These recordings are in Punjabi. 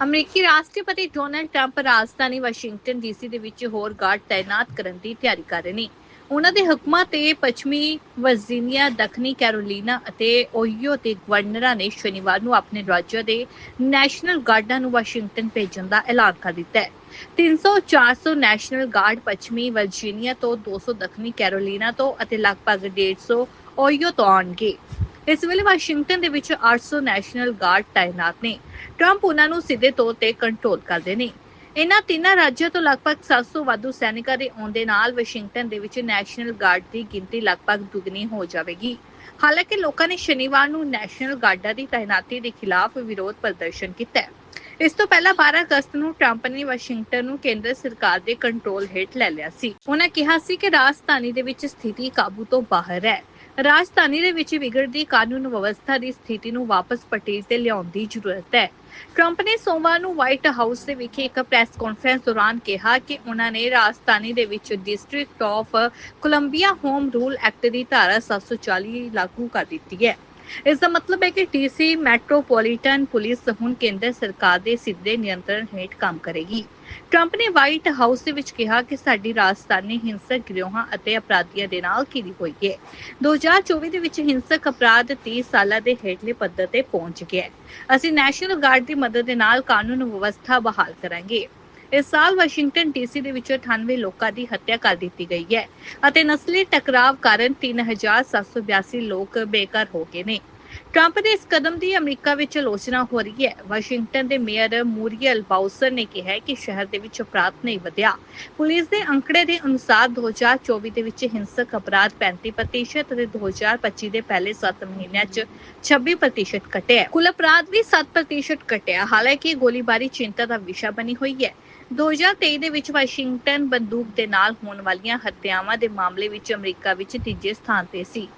ਅਮਰੀਕੀ ਰਾਸ਼ਟਰਪਤੀ ਡੋਨਲਡ ਟਰੰਪ ਰਾਜਧਾਨੀ ਵਾਸ਼ਿੰਗਟਨ ਡੀਸੀ ਦੇ ਵਿੱਚ ਹੋਰ ਗਾਰਡ ਤਾਇਨਾਤ ਕਰਨ ਦੀ ਤਿਆਰੀ ਕਰ ਰਹੇ ਨੇ। ਉਹਨਾਂ ਦੇ ਹੁਕਮਾਂ ਤੇ ਪੱਛਮੀ ਵਰਜੀਨੀਆ, ਦੱਖਣੀ ਕੈਰੋਲੀਨਾ ਅਤੇ ਓਹੀਓ ਦੇ ਗਵਰਨਰਾਂ ਨੇ ਸ਼ਨੀਵਾਰ ਨੂੰ ਆਪਣੇ ਰਾਜਾਂ ਦੇ ਨੈਸ਼ਨਲ ਗਾਰਡਾਂ ਨੂੰ ਵਾਸ਼ਿੰਗਟਨ ਭੇਜਣ ਦਾ ਐਲਾਨ ਕਰ ਦਿੱਤਾ ਹੈ। 300-400 ਨੈਸ਼ਨਲ ਗਾਰਡ ਪੱਛਮੀ ਵਰਜੀਨੀਆ ਤੋਂ 200 ਦੱਖਣੀ ਕੈਰੋਲੀਨਾ ਤੋਂ ਅਤੇ ਲਗਭਗ 150 ਓਹੀਓ ਤੋਂ ਆਉਣਗੇ। ਇਸ ਵੇਲੇ ਵਾਸ਼ਿੰਗਟਨ ਦੇ ਵਿੱਚ 800 ਨੈਸ਼ਨਲ ਗਾਰਡ ਤਾਇਨਾਤ ਨੇ। ਟਰੰਪ ਉਹਨਾਂ ਨੂੰ ਸਿੱਧੇ ਤੌਰ ਤੇ ਕੰਟਰੋਲ ਕਰਦੇ ਨੇ। ਇਹਨਾਂ ਤਿੰਨਾਂ ਰਾਜਾਂ ਤੋਂ ਲਗਭਗ 700 ਵਾਧੂ ਸੈਨਿਕਾਂ ਦੇ ਆਉਣ ਦੇ ਨਾਲ ਵਾਸ਼ਿੰਗਟਨ ਦੇ ਵਿੱਚ ਨੈਸ਼ਨਲ ਗਾਰਡ ਦੀ ਗਿਣਤੀ ਲਗਭਗ ਦੁੱਗਣੀ ਹੋ ਜਾਵੇਗੀ। ਹਾਲਾਂਕਿ ਲੋਕਾਂ ਨੇ ਸ਼ਨੀਵਾਰ ਨੂੰ ਨੈਸ਼ਨਲ ਗਾਰਡਾਂ ਦੀ ਤਾਇਨਾਤੀ ਦੇ ਖਿਲਾਫ ਵਿਰੋਧ ਪ੍ਰਦਰਸ਼ਨ ਕੀਤਾ ਇਸ ਤੋਂ ਪਹਿਲਾਂ 12 ਅਗਸਤ ਨੂੰ ਟਰੰਪ ਨੇ ਵਾਸ਼ਿੰਗਟਨ ਨੂੰ ਕੇਂਦਰ ਸਰਕਾਰ ਦੇ ਕੰਟਰੋਲ ਹੇਠ ਲੈ ਲਿਆ ਸੀ। ਉਹਨਾਂ ਕਿਹਾ ਸੀ ਕਿ ਰਾਜਧਾਨੀ ਦੇ ਵਿੱਚ ਸਥਿਤੀ ਕਾਬੂ ਤੋਂ ਬਾਹਰ ਹੈ। ਰਾਜਧਾਨੀ ਦੇ ਵਿੱਚ ਵਿਗੜਦੀ ਕਾਨੂੰਨ ਵਿਵਸਥਾ ਦੀ ਸਥਿਤੀ ਨੂੰ ਵਾਪਸ ਪਟੇਲ ਤੇ ਲਿਆਉਣ ਦੀ ਜ਼ਰੂਰਤ ਹੈ। ਟਰੰਪ ਨੇ ਸੋਮਵਾਰ ਨੂੰ ਵਾਈਟ ਹਾਊਸ ਦੇ ਵਿਖੇ ਇੱਕ ਪ੍ਰੈਸ ਕਾਨਫਰੰਸ ਦੌਰਾਨ ਕਿਹਾ ਕਿ ਉਹਨਾਂ ਨੇ ਰਾਜਧਾਨੀ ਦੇ ਵਿੱਚ district of Columbia home rule act ਦੀ ਧਾਰਾ 740 ਲਾਗੂ ਕਰ ਦਿੱਤੀ ਹੈ। ਇਸ ਦਾ ਮਤਲਬ ਹੈ ਕਿ ਡੀਸੀ, ਮੈਟਰੋਪੋਲੀਟਨ ਪੁਲਿਸ ਹੁਣ ਕੇਂਦਰ ਸਰਕਾਰ ਦੇ ਸਿੱਧੇ ਨਿਯੰਤਰਣ ਹੇਠ ਕੰਮ ਕਰੇਗੀ। ਟਰੰਪ ਨੇ ਵਾਈਟ ਹਾਊਸ ਦੇ ਵਿੱਚ ਕਿਹਾ ਕਿ ਸਾਡੀ ਰਾਜਧਾਨੀ ਹਿੰਸਕ ਗਿਰੋਹਾਂ ਅਤੇ ਅਪਰਾਧੀਆਂ ਦੇ ਨਾਲ ਘਿਰੀ ਹੋਈ ਹੈ। 2024 ਦੇ ਵਿੱਚ ਹਿੰਸਕ ਅਪਰਾਧ 30 ਸਾਲਾਂ ਦੇ ਹੇਠਲੇ ਪੱਧਰ ਤੇ ਪਹੁੰਚ ਗਿਆ ਅਸੀਂ ਨੈਸ਼ਨਲ ਗਾਰਡ ਦੀ ਮਦਦ ਦੇ ਨਾਲ ਕਾਨੂੰਨ ਵਿਵਸਥਾ ਬਹਾਲ ਕਰਾਂਗੇ। ਇਸ ਸਾਲ ਵਾਸ਼ਿੰਗਟਨ ਡੀਸੀ ਦੇ ਵਿੱਚ 98 ਲੋਕਾਂ ਦੀ ਹੱਤਿਆ ਕਰ ਦਿੱਤੀ ਗਈ ਹੈ ਅਤੇ ਨਸਲੀ ਟਕਰਾਵ ਕਾਰਨ 3782 ਲੋਕ ਬੇਘਰ ਹੋ ਗਏ ਨੇ। ਟਰੰਪ ਦੇ ਇਸ ਕਦਮ ਦੀ ਅਮਰੀਕਾ ਵਿੱਚ ਆਲੋਚਨਾ ਹੋ ਰਹੀ ਹੈ। ਵਾਸ਼ਿੰਗਟਨ ਦੇ ਮੇਅਰ ਮੂਰੀਅਲ ਬਾਊਸਰ ਨੇ ਕਿਹਾ ਕਿ ਸ਼ਹਿਰ ਦੇ ਵਿੱਚ ਅਪਰਾਧ ਨਹੀਂ ਵਧਿਆ। ਪੁਲਿਸ ਦੇ ਅੰਕੜੇ ਦੇ ਅਨੁਸਾਰ 2024 ਦੇ ਵਿੱਚ ਹਿੰਸਕ ਅਪਰਾਧ 35% ਅਤੇ 2025 ਦੇ ਪਹਿਲੇ 7 ਮਹੀਨਿਆਂ 'ਚ 26% ਘਟਿਆ ਕੁੱਲ ਅਪਰਾਧ ਵੀ 7% ਘਟਿਆ। ਹਾਲਾਂਕਿ ਗੋਲੀਬਾਰੀ ਚਿੰਤਾ ਦਾ ਵਿਸ਼ਾ ਬਣੀ ਹੋਈ ਹੈ। 2023 ਦੇ ਵਿੱਚ ਵਾਸ਼ਿੰਗਟਨ ਬੰਦੂਕ ਦੇ ਨਾਲ ਹੋਣ ਵਾਲੀਆਂ ਹੱਤਿਆਵਾਂ ਦੇ ਮਾਮਲੇ ਵਿੱਚ ਅਮਰੀਕਾ ਵਿੱਚ ਤੀਜੇ ਸਥਾਨ ਤੇ ਸੀ।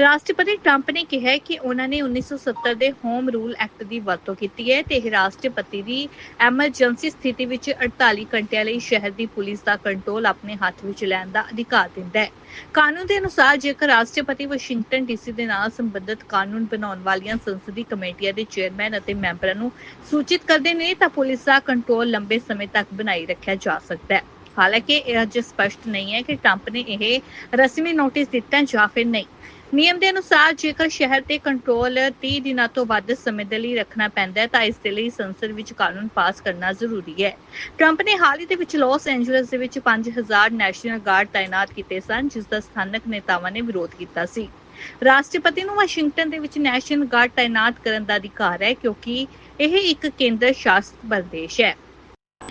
ਰਾਸ਼ਟਰਪਤੀ ਟਰੰਪ ਨੇ ਕਿਹਾ ਕਿ ਉਹਨਾਂ ਨੇ 1970 ਦੇ ਹੋਮ ਰੂਲ ਐਕਟ ਦੀ ਵਰਤੋਂ ਕੀਤੀ ਹੈ ਤੇ ਇਹ ਰਾਸ਼ਟਰਪਤੀ ਦੀ ਐਮਰਜੈਂਸੀ ਸਥਿਤੀ ਵਿੱਚ 48 ਘੰਟਿਆਂ ਲਈ ਸ਼ਹਿਰ ਦੀ ਪੁਲਿਸ ਦਾ ਕੰਟਰੋਲ ਆਪਣੇ ਹੱਥ ਵਿੱਚ ਲੈਣ ਦਾ ਅਧਿਕਾਰ ਦਿੰਦਾ ਹੈ। ਕਾਨੂੰਨ ਦੇ ਅਨੁਸਾਰ ਜੇਕਰ ਰਾਸ਼ਟਰਪਤੀ ਵਾਸ਼ਿੰਗਟਨ ਡੀਸੀ ਦੇ ਨਾਲ ਸੰਬੰਧਿਤ ਕਾਨੂੰਨ ਬਣਾਉਣ ਵਾਲੀਆਂ ਸੰਸਦੀ ਕਮੇਟੀਆਂ ਦੇ ਚੇਅਰਮੈਨ ਅਤੇ ਮੈਂਬਰਾਂ ਨੂੰ ਸੂਚਿਤ ਕਰਦੇ ਨੇ, ਤਾਂ ਪੁਲਿਸ ਦਾ ਕੰਟਰੋਲ ਲੰਬੇ ਸਮੇਂ ਤੱਕ ਬਣਾਈ ਰੱਖਿਆ ਜਾ ਸਕਦਾ ਹੈ। ਹਾਲਾਂਕਿ ਇਹ ਅਜੇ ਸਪਸ਼ਟ ਨਹੀਂ ਹੈ ਕਿ ਟਰੰਪ ਨੇ ਇਹ ਰਸਮੀ ਨੋਟਿਸ ਦਿੱਤਾ ਜਾਂ ਫਿਰ ਨਹੀਂ। ਨਿਯਮ ਦੇ ਅਨੁਸਾਰ ਜੇਕਰ ਸ਼ਹਿਰ ਤੇ ਕੰਟਰੋਲ 30 ਦਿਨਾਂ ਤੋਂ ਵੱਧ ਸਮੇਂ ਦੇ ਲਈ ਰੱਖਣਾ ਪੈਂਦਾ ਹੈ, ਤਾਂ ਇਸ ਦੇ ਲਈ ਸੰਸਦ ਵਿੱਚ ਕਾਨੂੰਨ ਪਾਸ ਕਰਨਾ ਜ਼ਰੂਰੀ ਹੈ। ਟਰੰਪ ਨੇ ਹਾਲ ਹੀ ਦੇ ਵਿੱਚ ਲਾਸ ਐਂਜਲਸ ਦੇ ਵਿੱਚ 5000 ਨੈਸ਼ਨਲ ਗਾਰਡ ਤਾਇਨਾਤ ਕੀਤੇ ਸਨ, ਜਿਸ ਦਾ ਸਥਾਨਕ ਨੇਤਾਵਾਂ ਨੇ ਵਿਰੋਧ ਕੀਤਾ ਸੀ। ਰਾਸ਼ਟਰਪਤੀ ਨੂੰ ਵਾਸ਼ਿੰਗਟਨ ਦੇ ਵਿੱਚ ਨੈਸ਼ਨਲ ਗਾਰਡ ਤਾਇਨਾਤ ਕਰਨ ਦਾ ਅਧਿਕਾਰ ਹੈ, ਕਿਉਂਕਿ ਇਹ ਇੱਕ ਕੇਂਦਰ ਸ਼ਾਸਿਤ ਪ੍ਰਦੇਸ਼ ਹੈ।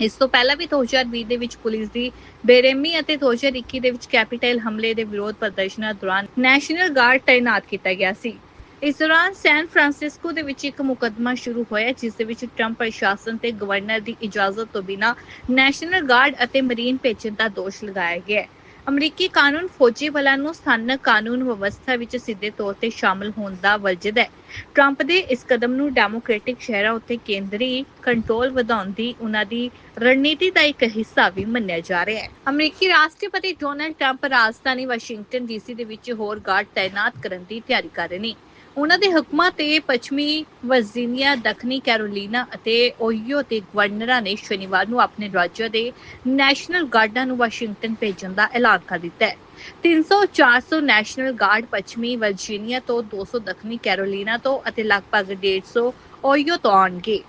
ਇਸ ਤੋਂ ਪਹਿਲਾਂ ਵੀ 2020 ਦੇ ਵਿੱਚ ਪੁਲਿਸ ਦੀ ਬੇਰਹਿਮੀ ਅਤੇ 2021 ਦੇ ਵਿੱਚ ਕੈਪੀਟਲ ਹਮਲੇ ਦੇ ਵਿਰੋਧ ਪ੍ਰਦਰਸ਼ਨਾਂ ਦੌਰਾਨ ਨੈਸ਼ਨਲ ਗਾਰਡ ਤਾਇਨਾਤ ਕੀਤਾ ਗਿਆ ਸੀ। ਇਸ ਦੌਰਾਨ ਸੈਨ ਫਰਾਂਸਿਸਕੋ ਦੇ ਵਿੱਚ ਇੱਕ ਮੁਕੱਦਮਾ ਸ਼ੁਰੂ ਹੋਇਆ, ਜਿਸ ਦੇ ਵਿੱਚ ਟਰੰਪ ਪ੍ਰਸ਼ਾਸਨ ਤੇ ਗਵਰਨਰ ਦੀ ਇਜਾਜ਼ਤ ਤੋਂ ਬਿਨਾਂ ਨੈਸ਼ਨਲ ਗਾਰਡ ਅਤੇ ਮਰੀਨ ਭੇਜਣ ਦਾ ਦੋਸ਼ ਲਗਾਇਆ ਗਿਆ ਹੈ। ਅਮਰੀਕੀ ਕਾਨੂੰਨ ਫੌਜੀ ਬਲਾਂ ਨੂੰ ਸਥਾਨਕ ਕਾਨੂੰਨ ਵਿਵਸਥਾ ਵਿੱਚ ਸਿੱਧੇ ਤੌਰ ਤੇ ਸ਼ਾਮਲ ਹੋਣ ਦਾ ਵਰਜਦਾ ਹੈ। ਟਰੰਪ ਦੇ ਇਸ ਕਦਮ ਨੂੰ ਡੈਮੋਕ੍ਰੈਟਿਕ ਸ਼ਹਿਰਾਂ ਉੱਤੇ ਕੇਂਦਰੀ ਕੰਟਰੋਲ ਵਧਾਉਣ ਦੀ ਉਹਨਾਂ ਦੀ ਰਣਨੀਤੀ ਦਾ ਇੱਕ ਹਿੱਸਾ ਵੀ ਮੰਨਿਆ ਜਾ ਰਿਹਾ ਹੈ। ਅਮਰੀਕੀ ਰਾਸ਼ਟਰਪਤੀ ਡੋਨਲਡ ਟਰੰਪ ਰਾਜਧਾਨੀ ਵਾਸ਼ਿੰਗਟਨ ਡੀਸੀ ਦੇ ਵਿੱਚ ਹੋਰ ਗਾਰਡ ਤਾਇਨਾਤ ਕਰਨ ਦੀ ਤਿਆਰੀ ਕਰ ਰਹੇ ਨੇ। ਉਹਨਾਂ ਦੇ ਹੁਕਮਾਂ ਤੇ ਪੱਛਮੀ ਵਰਜੀਨੀਆ, ਦੱਖਣੀ ਕੈਰੋਲੀਨਾ ਅਤੇ ਓਹੀਓ ਦੇ ਗਵਰਨਰਾਂ ਨੇ ਸ਼ਨੀਵਾਰ ਨੂੰ ਆਪਣੇ ਰਾਜਾਂ ਦੇ ਨੈਸ਼ਨਲ ਗਾਰਡਾਂ ਨੂੰ ਵਾਸ਼ਿੰਗਟਨ ਭੇਜਣ ਦਾ ਐਲਾਨ ਕਰ ਦਿੱਤਾ ਹੈ। 300-400 ਨੈਸ਼ਨਲ ਗਾਰਡ ਪੱਛਮੀ ਵਰਜੀਨੀਆ ਤੋਂ 200 ਦੱਖਣੀ ਕੈਰੋਲੀਨਾ ਤੋਂ ਅਤੇ ਲਗਭਗ 150 ਓਹੀਓ ਤੋਂ ਆਉਣਗੇ।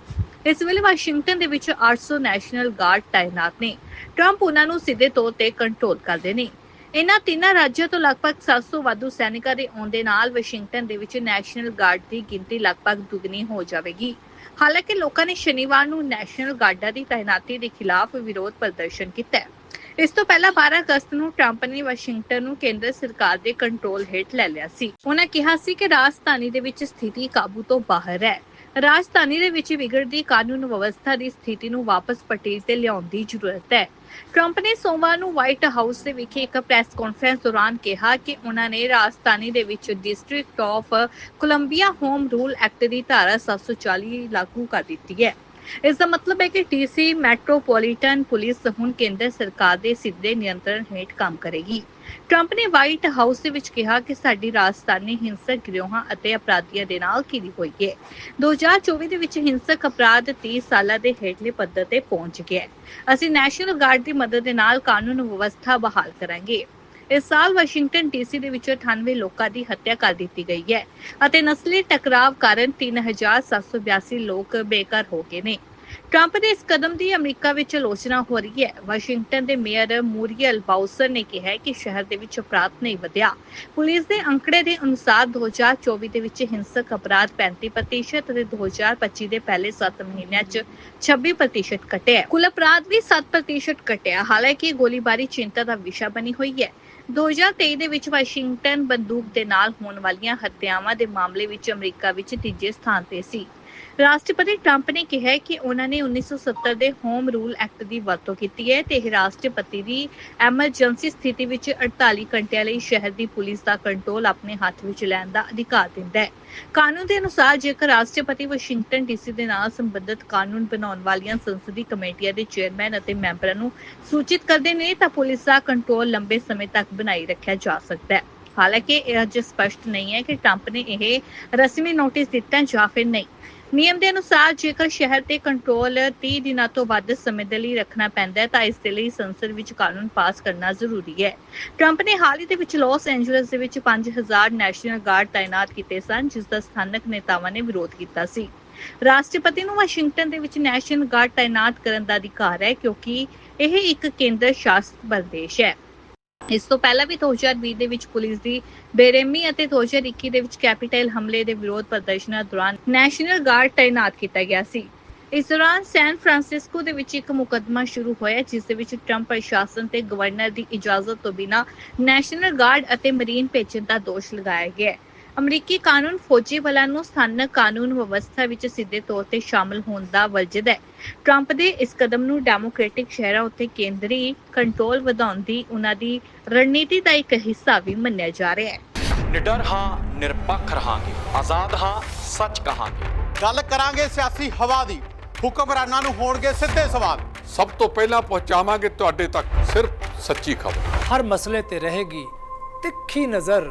ਇਸ ਵੇਲੇ ਵਾਸ਼ਿੰਗਟਨ ਦੇ ਵਿੱਚ 800 ਨੈਸ਼ਨਲ ਗਾਰਡ ਤਾਇਨਾਤ ਨੇ। ਟਰੰਪ ਉਹਨਾਂ ਨੂੰ ਸਿੱਧੇ ਤੌਰ ਤੇ ਕੰਟਰੋਲ ਕਰਦੇ ਨੇ। ਇਹਨਾਂ ਤਿੰਨਾਂ ਰਾਜਾਂ ਤੋਂ ਲਗਭਗ 700 ਵਾਧੂ ਸੈਨਿਕਾਂ ਦੇ ਆਉਣ ਦੇ ਨਾਲ ਵਾਸ਼ਿੰਗਟਨ ਦੇ ਵਿੱਚ ਨੈਸ਼ਨਲ ਗਾਰਡ ਦੀ ਗਿਣਤੀ ਲਗਭਗ ਦੁੱਗਣੀ ਹੋ ਜਾਵੇਗੀ। ਹਾਲਾਂਕਿ ਲੋਕਾਂ ਨੇ ਸ਼ਨੀਵਾਰ ਨੂੰ ਨੈਸ਼ਨਲ ਗਾਰਡਾਂ ਦੀ ਤਾਇਨਾਤੀ ਦੇ ਖਿਲਾਫ ਵਿਰੋਧ ਪ੍ਰਦਰਸ਼ਨ ਕੀਤਾ ਇਸ ਤੋਂ ਪਹਿਲਾਂ 12 ਅਗਸਤ ਨੂੰ ਟਰੰਪ ਨੇ ਵਾਸ਼ਿੰਗਟਨ ਨੂੰ ਕੇਂਦਰ ਸਰਕਾਰ ਦੇ ਕੰਟਰੋਲ ਹੇਠ ਲੈ ਲਿਆ ਸੀ। ਉਹਨਾਂ ਕਿਹਾ ਸੀ ਕਿ ਰਾਜਧਾਨੀ ਦੇ ਵਿੱਚ ਸਥਿਤੀ ਕਾਬੂ ਤੋਂ ਬਾਹਰ ਹੈ। ਰਾਜਧਾਨੀ ਦੇ ਵਿੱਚ ਵਿਗੜਦੀ ਕਾਨੂੰਨ ਵਿਵਸਥਾ ਦੀ ਸਥਿਤੀ ਨੂੰ ਵਾਪਸ ਪਟੇਲ ਤੇ ਲਿਆਉਣ ਦੀ ਜ਼ਰੂਰਤ ਹੈ। ਟਰੰਪ ਨੇ ਸੋਮਵਾਰ ਨੂੰ ਵਾਈਟ ਹਾਊਸ ਦੇ ਵਿਖੇ ਇੱਕ ਪ੍ਰੈਸ ਕਾਨਫਰੰਸ ਦੌਰਾਨ ਕਿਹਾ ਕਿ ਉਹਨਾਂ ਨੇ ਰਾਜਧਾਨੀ ਦੇ ਵਿੱਚ district of Columbia home rule act ਦੀ ਧਾਰਾ 740 ਲਾਗੂ ਕਰ ਦਿੱਤੀ ਹੈ। ਇਸ ਦਾ ਮਤਲਬ ਹੈ ਕਿ ਟੀਸੀ ਮੈਟਰੋਪੋਲੀਟਨ ਪੁਲਿਸ ਹੁਣ ਕੇਂਦਰ ਸਰਕਾਰ ਦੇ ਸਿੱਧੇ ਨਿਯੰਤਰਣ ਹੇਠ ਕੰਮ ਕਰੇਗੀ। ਟਰੰਪ ਨੇ ਵਾਈਟ ਹਾਊਸ ਦੇ ਵਿੱਚ ਕਿਹਾ ਕਿ ਸਾਡੀ ਰਾਜਧਾਨੀ ਹਿੰਸਕ ਗਿਰੋਹਾਂ ਅਤੇ ਅਪਰਾਧੀਆਂ ਦੇ ਨਾਲ ਘਿਰੀ ਹੋਈ ਹੈ। 2024 ਦੇ ਵਿੱਚ ਹਿੰਸਕ ਅਪਰਾਧ 30 ਸਾਲਾਂ ਦੇ ਹੇਠਲੇ ਪੱਧਰ ਤੇ ਪਹੁੰਚ ਗਿਆ ਹੈ। ਅਸੀਂ ਨੈਸ਼ਨਲ ਗਾਰਡ ਦੀ ਮਦਦ ਦੇ ਨਾਲ ਕਾਨੂੰਨ ਵਿਵਸਥਾ ਬਹਾਲ ਕਰਾਂਗੇ। ਇਸ ਸਾਲ ਵਾਸ਼ਿੰਗਟਨ ਡੀਸੀ ਦੇ ਵਿੱਚ 98 ਲੋਕਾਂ ਦੀ ਹੱਤਿਆ ਕਰ ਦਿੱਤੀ ਗਈ ਹੈ ਅਤੇ ਨਸਲੀ ਟਕਰਾਵ ਕਾਰਨ 3782 ਲੋਕ ਬੇਘਰ ਹੋ ਗਏ ਨੇ। ਟਰੰਪ ਦੇ ਇਸ ਕਦਮ ਦੀ ਅਮਰੀਕਾ ਵਿੱਚ ਆਲੋਚਨਾ ਹੋ ਰਹੀ ਹੈ। ਵਾਸ਼ਿੰਗਟਨ ਦੇ ਮੇਅਰ ਮੂਰੀਅਲ ਬਾਉਸਰ ਨੇ ਕਿਹਾ ਕਿ ਸ਼ਹਿਰ ਦੇ ਵਿੱਚ ਅਪਰਾਧ ਨਹੀਂ ਵਧਿਆ। ਪੁਲਿਸ ਦੇ ਅੰਕੜੇ ਦੇ ਅਨੁਸਾਰ 2024 ਦੇ ਵਿੱਚ ਹਿੰਸਕ ਅਪਰਾਧ 35% ਅਤੇ 2025 ਦੇ ਪਹਿਲੇ 7 ਮਹੀਨਿਆਂ 'ਚ 26% ਘਟਿਆ ਹੈ। ਕੁੱਲ ਅਪਰਾਧ ਵੀ 7% ਘਟਿਆ। ਹਾਲਾਂਕਿ ਗੋਲੀਬਾਰੀ ਚਿੰਤਾ ਦਾ ਵਿਸ਼ਾ ਬਣੀ ਹੋਈ ਹੈ। 2023 ਦੇ ਵਿੱਚ ਵਾਸ਼ਿੰਗਟਨ ਬੰਦੂਕ ਦੇ ਨਾਲ ਹੋਣ ਵਾਲੀਆਂ ਹੱਤਿਆਵਾਂ ਦੇ ਮਾਮਲੇ ਵਿੱਚ ਅਮਰੀਕਾ ਵਿੱਚ ਤੀਜੇ ਸਥਾਨ ਤੇ ਸੀ। ਰਾਸ਼ਟਰਪਤੀ ਟਰੰਪ ਨੇ ਕਿਹਾ ਕਿ ਉਹਨਾਂ ਨੇ 1970 ਦੇ ਹੋਮ ਰੂਲ ਐਕਟ ਦੀ ਵਰਤੋਂ ਕੀਤੀ ਹੈ ਤੇ ਇਹ ਰਾਸ਼ਟਰਪਤੀ ਦੀ ਐਮਰਜੈਂਸੀ ਸਥਿਤੀ ਵਿੱਚ 48 ਘੰਟਿਆਂ ਲਈ ਸ਼ਹਿਰ ਦੀ ਪੁਲਿਸ ਦਾ ਕੰਟਰੋਲ ਆਪਣੇ ਹੱਥ ਵਿੱਚ ਲੈਣ ਦਾ ਅਧਿਕਾਰ ਦਿੰਦਾ ਹੈ। ਕਾਨੂੰਨ ਦੇ ਅਨੁਸਾਰ ਜੇਕਰ ਰਾਸ਼ਟਰਪਤੀ ਵਾਸ਼ਿੰਗਟਨ ਡੀਸੀ ਦੇ ਨਾਲ ਸੰਬੰਧਿਤ ਕਾਨੂੰਨ ਬਣਾਉਣ ਵਾਲੀਆਂ ਸੰਸਦੀ ਕਮੇਟੀਆਂ ਦੇ ਚੇਅਰਮੈਨ ਅਤੇ ਮੈਂਬਰਾਂ ਨੂੰ ਸੂਚਿਤ ਕਰਦੇ ਨੇ, ਤਾਂ ਪੁਲਿਸ ਦਾ ਕੰਟਰੋਲ ਲੰਬੇ ਸਮੇਂ ਤੱਕ ਬਣਾਈ ਰੱਖਿਆ ਜਾ ਸਕਦਾ ਹੈ। ਹਾਲਾਂਕਿ ਇਹ ਅਜੇ ਸਪਸ਼ਟ ਨਹੀਂ ਹੈ ਕਿ ਟਰੰਪ ਨੇ ਇਹ ਰਸਮੀ ਨੋਟਿਸ ਦਿੱਤਾ ਜਾਂ ਫਿਰ ਨਹੀਂ। ਨਿਯਮ ਦੇ ਅਨੁਸਾਰ ਜੇਕਰ ਸ਼ਹਿਰ ਤੇ ਕੰਟਰੋਲ 30 ਦਿਨਾਂ ਤੋਂ ਵੱਧ ਸਮੇਂ ਦੇ ਲਈ ਰੱਖਣਾ ਪੈਂਦਾ ਹੈ, ਤਾਂ ਇਸ ਦੇ ਲਈ ਸੰਸਦ ਵਿੱਚ ਕਾਨੂੰਨ ਪਾਸ ਕਰਨਾ ਜ਼ਰੂਰੀ ਹੈ। ਟਰੰਪ ਨੇ ਹਾਲ ਹੀ ਦੇ ਵਿੱਚ ਲਾਸ ਐਂਜਲਸ ਦੇ ਵਿੱਚ 5000 ਨੈਸ਼ਨਲ ਗਾਰਡ ਤਾਇਨਾਤ ਕੀਤੇ ਸਨ, ਜਿਸ ਦਾ ਸਥਾਨਕ ਨੇਤਾਵਾਂ ਨੇ ਵਿਰੋਧ ਕੀਤਾ ਸੀ। ਰਾਸ਼ਟਰਪਤੀ ਨੂੰ ਵਾਸ਼ਿੰਗਟਨ ਦੇ ਵਿੱਚ ਨੈਸ਼ਨਲ ਗਾਰਡ ਤਾਇਨਾਤ ਕਰਨ ਦਾ ਅਧਿਕਾਰ ਹੈ, ਕਿਉਂਕਿ ਇਹ ਇੱਕ ਕੇਂਦਰ ਸ਼ਾਸਿਤ ਪ੍ਰਦੇਸ਼ ਹੈ। ਇਸ ਤੋਂ ਪਹਿਲਾਂ ਵੀ 2020 ਦੇ ਵਿੱਚ ਪੁਲਿਸ ਦੀ ਬੇਰਹਿਮੀ ਅਤੇ 2021 ਦੇ ਵਿੱਚ ਕੈਪੀਟਲ ਹਮਲੇ ਦੇ ਵਿਰੋਧ ਪ੍ਰਦਰਸ਼ਨਾਂ ਦੌਰਾਨ ਨੈਸ਼ਨਲ ਗਾਰਡ ਤਾਇਨਾਤ ਕੀਤਾ ਗਿਆ ਸੀ। ਇਸ ਦੌਰਾਨ ਸੈਨ ਫਰਾਂਸਿਸਕੋ ਦੇ ਵਿੱਚ ਇੱਕ ਮੁਕੱਦਮਾ ਸ਼ੁਰੂ ਹੋਇਆ, ਜਿਸ ਦੇ ਵਿੱਚ ਟਰੰਪ ਪ੍ਰਸ਼ਾਸਨ ਤੇ ਗਵਰਨਰ ਦੀ ਇਜਾਜ਼ਤ ਤੋਂ ਬਿਨਾਂ ਨੈਸ਼ਨਲ ਗਾਰਡ ਅਤੇ ਮਰੀਨ ਭੇਜਣ ਦਾ ਦੋਸ਼ ਲਗਾਇਆ ਗਿਆ ਹੈ। ਅਮਰੀਕੀ ਕਾਨੂੰਨ ਫੌਜੀ ਬਲਾਂ ਨੂੰ ਸਥਾਨਕ ਕਾਨੂੰਨ ਵਿਵਸਥਾ ਵਿੱਚ ਸਿੱਧੇ ਤੌਰ ਤੇ ਸ਼ਾਮਲ ਹੋਣ ਦਾ ਵਰਜਦਾ ਹੈ। ਟਰੰਪ ਦੇ ਇਸ ਕਦਮ ਨੂੰ ਡੈਮੋਕ੍ਰੈਟਿਕ ਸ਼ਹਿਰਾਂ ਉੱਤੇ ਕੇਂਦਰੀ ਕੰਟਰੋਲ ਵਧਾਉਣ ਦੀ ਉਹਨਾਂ ਦੀ ਰਣਨੀਤੀ ਦਾ ਇੱਕ ਹਿੱਸਾ ਵੀ ਮੰਨਿਆ ਜਾ ਰਿਹਾ ਹੈ। ਨਿਡਰ ਹਾਂ ਨਿਰਪੱਖ ਰਹਾਂਗੇ। ਆਜ਼ਾਦ ਹਾਂ ਸੱਚ ਕਹਾਂਗੇ। ਗੱਲ ਕਰਾਂਗੇ ਸਿਆਸੀ ਹਵਾ ਦੀ। ਹੁਕਮਰਾਨਾਂ ਨੂੰ ਹੋਣਗੇ ਸਿੱਧੇ ਸਵਾਲ। ਸਭ ਤੋਂ ਪਹਿਲਾਂ ਪਹੁੰਚਾਵਾਂਗੇ ਤੁਹਾਡੇ ਤੱਕ ਸਿਰਫ ਸੱਚੀ ਖਬਰ। ਹਰ ਮਸਲੇ ਤੇ ਰਹੇਗੀ ਤਿੱਖੀ ਨਜ਼ਰ